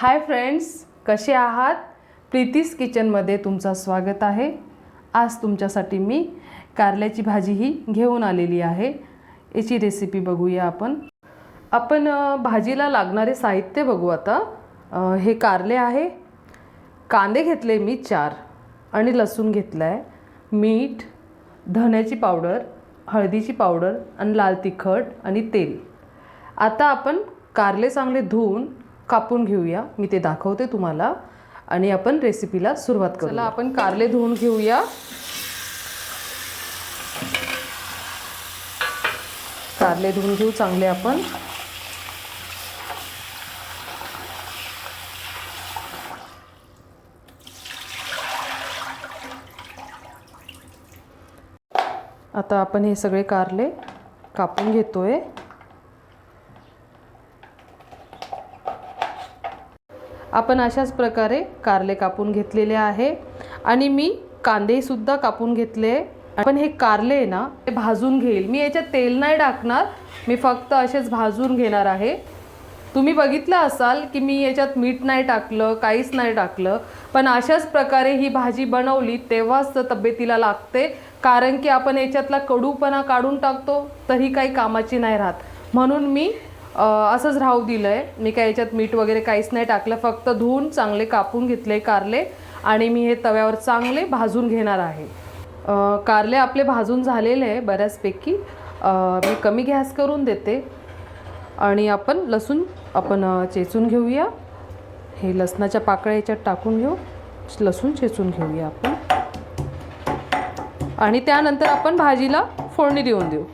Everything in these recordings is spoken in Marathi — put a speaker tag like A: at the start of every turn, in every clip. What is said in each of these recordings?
A: हाय फ्रेंड्स कसे आहात? प्रीतीस किचनमध्ये तुमचं स्वागत आहे. आज तुमच्यासाठी मी कारल्याची भाजी ही घेऊन आलेली आहे. याची रेसिपी बघूया आपण. आपण भाजीला लागणारे साहित्य बघू आता. हे कारले आहे. कांदे घेतले मी चार आणि लसूण घेतला आहे मीठ धण्याची पावडर हळदीची पावडर आणि लाल तिखट आणि तेल. आता आपण कारले चांगले धुवून कापून घेऊया. मी ते दाखवते तुम्हाला. आणि आपण रेसिपीला सुरुवात करू चला आपण कारले धुवून घेऊया. कारले धुवून घेऊ चांगले आपण. आता आपण हे सगळे कारले कापून घेतोय. आपण अशाच प्रकारे कारले कापून घेतलेले आहे. आणि मी कांदेसुद्धा कापून घेतले पण हे कारले आहे ना ते भाजून घेईल. मी याच्यात तेल नाही टाकणार. मी फक्त असेच भाजून घेणार आहे. तुम्ही बघितलं असाल की मी याच्यात मीठ नाही टाकलं काहीच नाही टाकलं. पण अशाच प्रकारे ही भाजी बनवली तेव्हाच तर तब्येतीला लागते. कारण की आपण याच्यातला कडूपणा काढून टाकतो तरी काही कामाची नाही राहत. म्हणून मी असंच राहू दिलं आहे मी काय याच्यात मीठ वगैरे काहीच नाही टाकलं फक्त धुवून चांगले कापून घेतले कारले आणि मी हे तव्यावर चांगले भाजून घेणार आहे. कारले आपले भाजून झालेले आहे बऱ्याचपैकी. मी कमी गॅस करून देते. आणि आपण लसूण आपण चेचून घेऊया. हे लसणाच्या पाकळ्या याच्यात टाकून घेऊ. लसूण चेचून घेऊया आपण. आणि त्यानंतर आपण भाजीला फोडणी देऊन देऊ.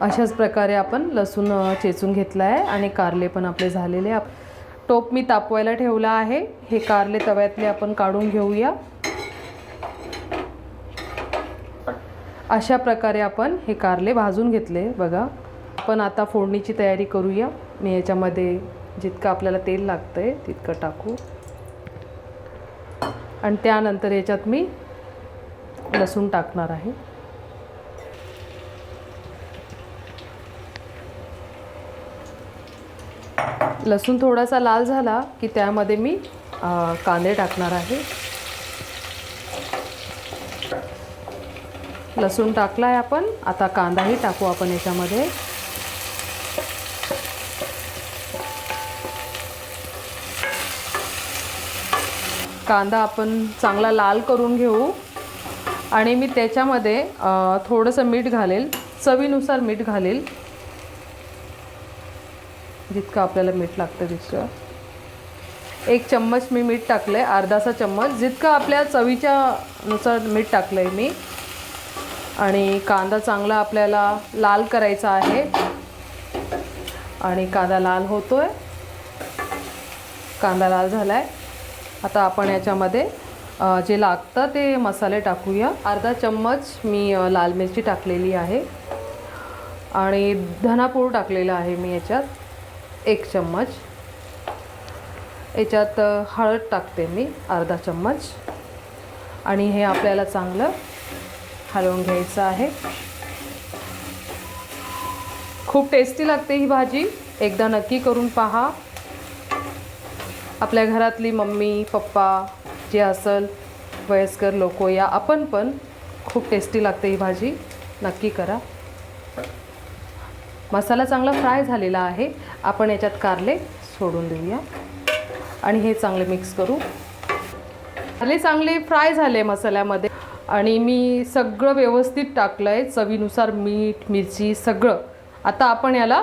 A: अशाच प्रकारे आपण लसूण चेचून घेतला आहे आणि कारले पण आपले झालेले आप टोप मी तापवायला ठेवला आहे. हे कारले तव्यातले आपण काढून घेऊया. अशा प्रकारे आपण हे कारले भाजून घेतले बघा. आपण आता फोडणीची तयारी करूया. मी याच्यामध्ये जितकं आपल्याला तेल लागतं आहे तितकं टाकू. आणि त्यानंतर याच्यात मी लसूण टाकणार आहे. लसूण थोडासा लाल झाला की त्यामध्ये मी कांदे टाकणार आहे. लसूण टाकला आहे आपण. आता कांदाही टाकू आपण याच्यामध्ये. कांदा आपण चांगला लाल करून घेऊ. आणि मी त्याच्यामध्ये थोडंसं मीठ घालेल. चवीनुसार मीठ घालेल. जितकं आपल्याला मीठ लागतं तितकं. एक चम्मच मी मीठ टाकलं आहे अर्धासा चम्मच. जितकं आपल्या चवीच्या नुसार मीठ टाकलं आहे मी. आणि कांदा चांगला आपल्याला लाल करायचा आहे. आणि कांदा लाल होतो आहे कांदा लाल झाला आहे आता आपण याच्यामध्ये जे लागतं ते मसाले टाकूया. अर्धा चम्मच मी लाल मिरची टाकलेली आहे. आणि धनापूर टाकलेलं आहे मी याच्यात. एक चम्मच. याच्यात हळद टाकते मी अर्धा चम्मच. आणि हे आपल्याला चांगलं हलवून घ्यायचं आहे. खूप टेस्टी लागते ही भाजी. एकदा नक्की करून पहा. आपल्या घरातली मम्मी पप्पा जे असेल वयस्कर लोक या आपण पण खूप टेस्टी लागते ही भाजी. नक्की करा. मसाला चांगला फ्राय झालेला आहे. आपण याच्यात कारले सोडून देऊया. आणि हे चांगले मिक्स करू. कारले चांगले फ्राय झाले मसाल्यामध्ये. आणि मी सगळं व्यवस्थित टाकलं आहे चवीनुसार मीठ मिरची सगळं. आता आपण याला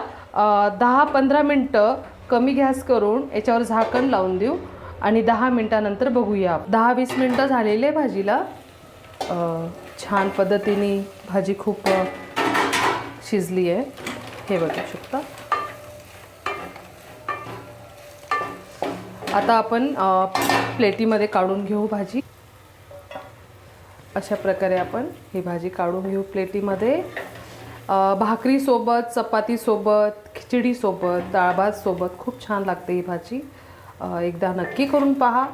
A: दहा पंधरा मिनटं कमी गॅस करून याच्यावर झाकण लावून देऊ. आणि दहा मिनटानंतर बघूया दहा वीस मिनटं झालेले आहे भाजीला छान पद्धतीने भाजी खूप शिजली आहे हे बघू शकता. आता आपण प्लेटीमध्ये काढून घेऊ भाजी. अशा प्रकारे आपण ही भाजी काढून घेऊ प्लेटीमध्ये. भाकरीसोबत चपातीसोबत खिचडीसोबत डाळभातसोबत खूप छान लागते ही भाजी. एकदा नक्की करून पहा.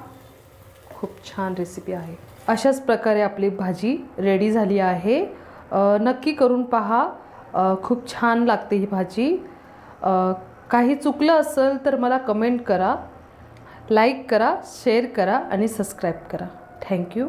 A: खूप छान रेसिपी आहे. अशाच प्रकारे आपली भाजी रेडी झाली आहे. नक्की करून पहा. खूप छान लागते ही भाजी. काही चुकलं असेल तर मला कमेंट करा लाईक करा शेअर करा आणि सबस्क्राईब करा. थँक्यू.